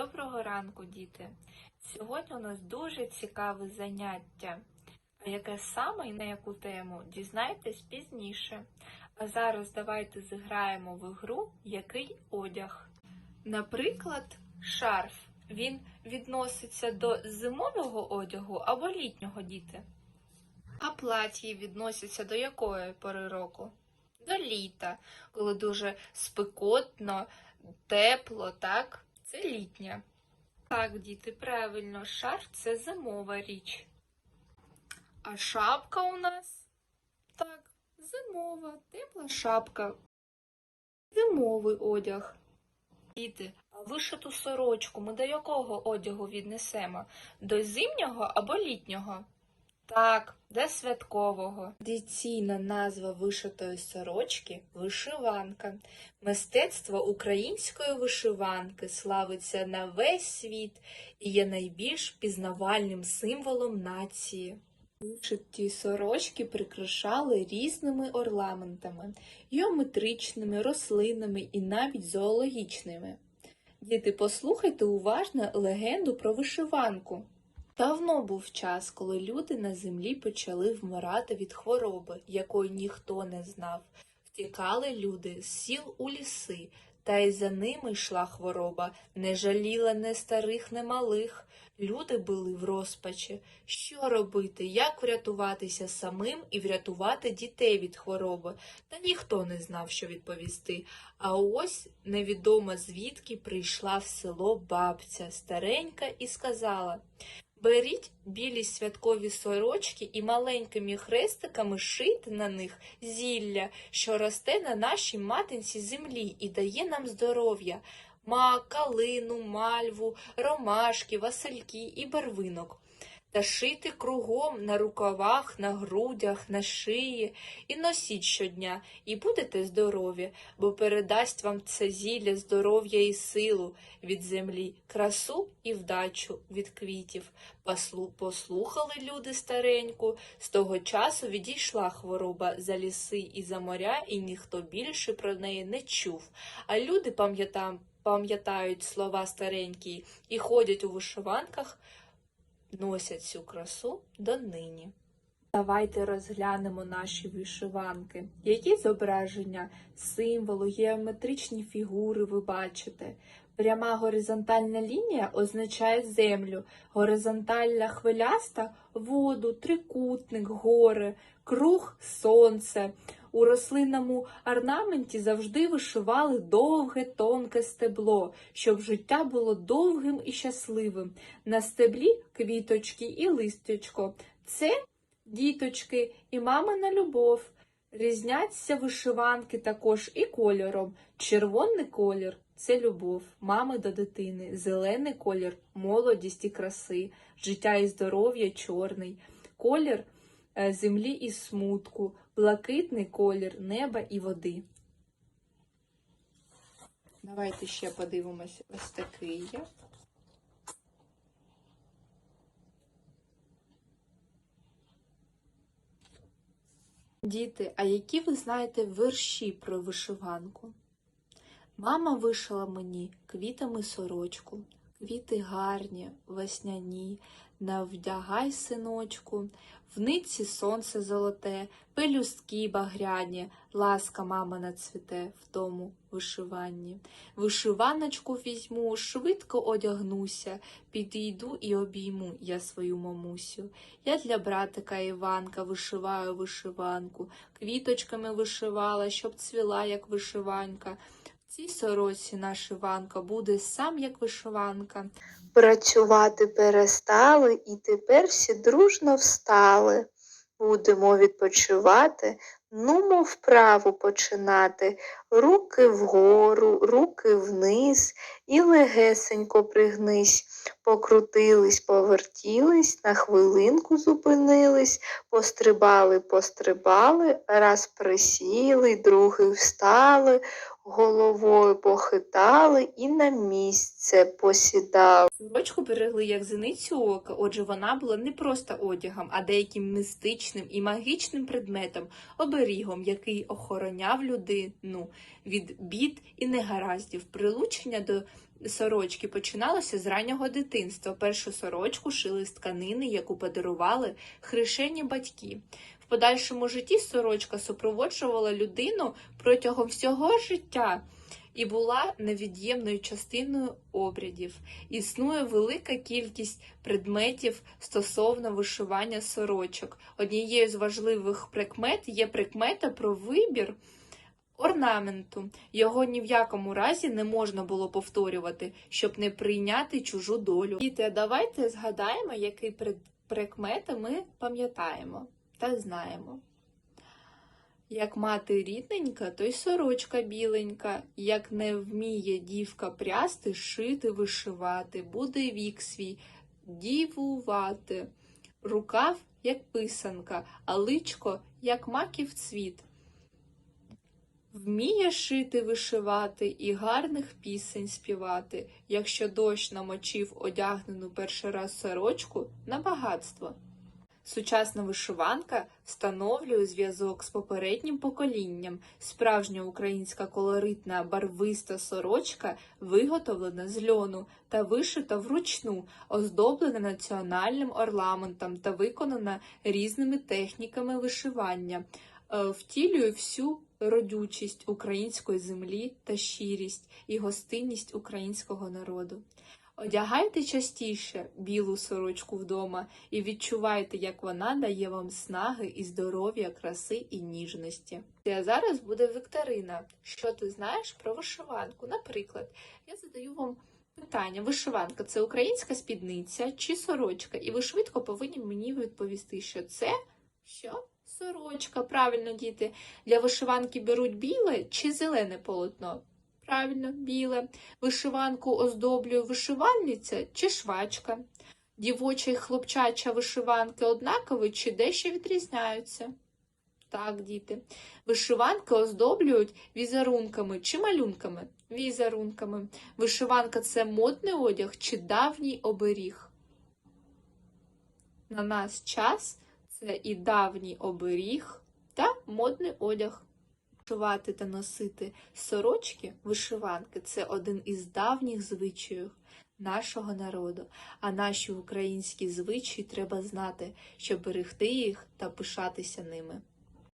Доброго ранку, діти! Сьогодні у нас дуже цікаве заняття. А яке саме і на яку тему дізнайтесь пізніше. А зараз давайте зіграємо в ігру Який одяг. Наприклад, шарф. Він відноситься до зимового одягу або літнього діти. А платі відносяться до якої пори року? До літа, коли дуже спекотно, тепло, так? Це літня. Так, діти, правильно, шарф це зимова річ. А шапка у нас? Так, зимова, тепла шапка. Зимовий одяг. Діти, а вишиту сорочку ми до якого одягу віднесемо? До зимнього або літнього? Так, до святкового. Традиційна назва вишитої сорочки вишиванка. Мистецтво української вишиванки славиться на весь світ і є найбільш пізнавальним символом нації. Вишиті сорочки прикрашали різними орнаментами, геометричними, рослинними і навіть зоологічними. Діти, послухайте уважно легенду про вишиванку. Давно був час, коли люди на землі почали вмирати від хвороби, якої ніхто не знав. Втікали люди з сіл у ліси, та й за ними йшла хвороба, не жаліла не старих, не малих. Люди були в розпачі. Що робити, як врятуватися самим і врятувати дітей від хвороби? Та ніхто не знав, що відповісти. А ось невідомо звідки прийшла в село бабця старенька і сказала Беріть білі святкові сорочки і маленькими хрестиками шийте на них зілля, що росте на нашій матинці землі і дає нам здоров'я, мак, калину, мальву, ромашки, васильки і барвинок. Та шити кругом на рукавах, на грудях, на шиї і носіть щодня, і будете здорові, бо передасть вам це зілля здоров'я і силу від землі, красу і вдачу від квітів. Послу- Послухали люди стареньку, з того часу відійшла хвороба за ліси і за моря, і ніхто більше про неї не чув. А люди пам'ята- пам'ятають слова старенькі і ходять у вишиванках, носять цю красу донині. Давайте розглянемо наші вишиванки. Які зображення, символи, геометричні фігури ви бачите? Пряма горизонтальна лінія означає землю, горизонтальна хвиляста воду, трикутник, гори, круг сонце. У рослинному орнаменті завжди вишивали довге тонке стебло, щоб життя було довгим і щасливим. На стеблі квіточки і листячко. Це діточки і мамина любов. Різняться вишиванки також і кольором. Червоний колір це любов, мами до дитини, зелений колір молодість і краси, життя і здоров'я чорний, колір землі і смутку, блакитний колір неба і води. Давайте ще подивимося ось такий є. Діти, а які ви знаєте вірші про вишиванку? Мама вишила мені квітами сорочку, квіти гарні, весняні, навдягай, синочку, в нитці сонце золоте, пелюстки багряні, ласка мамина цвіте в тому вишиванні. Вишиваночку візьму, швидко одягнуся, підійду і обійму я свою мамусю. Я для братика Іванка вишиваю вишиванку, квіточками вишивала, щоб цвіла, як вишиванька. Цій сороці наша Іванка буде сам як вишиванка. Працювати перестали і тепер всі дружно встали. Будемо відпочивати, нумо вправу починати. Руки вгору, руки вниз і легесенько пригнись. Покрутились, повертілись, на хвилинку зупинились, пострибали, пострибали, раз присіли, другий встали, головою похитали і на місце посідали. Сорочку берегли як зеницю ока, отже, вона була не просто одягом, а деяким містичним і магічним предметом, оберігом, який охороняв людину від бід і негараздів. Прилучення до сорочки починалося з раннього дитинства. Першу сорочку шили з тканини, яку подарували хрещені батьки. Подальшому житті сорочка супроводжувала людину протягом всього життя і була невід'ємною частиною обрядів. Існує велика кількість предметів стосовно вишивання сорочок. Однією з важливих прикмет є прикмета про вибір орнаменту. Його ні в якому разі не можна було повторювати, щоб не прийняти чужу долю. Діти, давайте згадаємо, який прикмети ми пам'ятаємо та знаємо. Як мати рідненька, то й сорочка біленька, як не вміє дівка прясти, шити, вишивати, буде вік свій дівувати. Рукав, як писанка, а личко, як маків цвіт. Вміє шити, вишивати і гарних пісень співати, якщо дощ намочив одягнену перший раз сорочку на багатство. Сучасна вишиванка встановлює зв'язок з попереднім поколінням. Справжня українська колоритна барвиста сорочка виготовлена з льону та вишита вручну, оздоблена національним орнаментом та виконана різними техніками вишивання, е, втілює всю родючість української землі та щирість і гостинність українського народу. Одягайте частіше білу сорочку вдома і відчувайте, як вона дає вам снаги і здоров'я, краси і ніжності. А зараз буде вікторина. Що ти знаєш про вишиванку? Наприклад, я задаю вам питання: вишиванка це українська спідниця чи сорочка? І ви швидко повинні мені відповісти, що це що? Сорочка. Правильно, діти. Для вишиванки беруть біле чи зелене полотно? Правильно, біле. Вишиванку оздоблює вишивальниця чи швачка. Дівоча і хлопчача вишиванки однакові чи дещо відрізняються? Так, діти. Вишиванки оздоблюють візерунками чи малюнками? Візерунками. Вишиванка це модний одяг чи давній оберіг? На нас час це і давній оберіг та модний одяг. Вишивати та носити сорочки, вишиванки це один із давніх звичаїв нашого народу. А наші українські звичаї треба знати, щоб берегти їх та пишатися ними.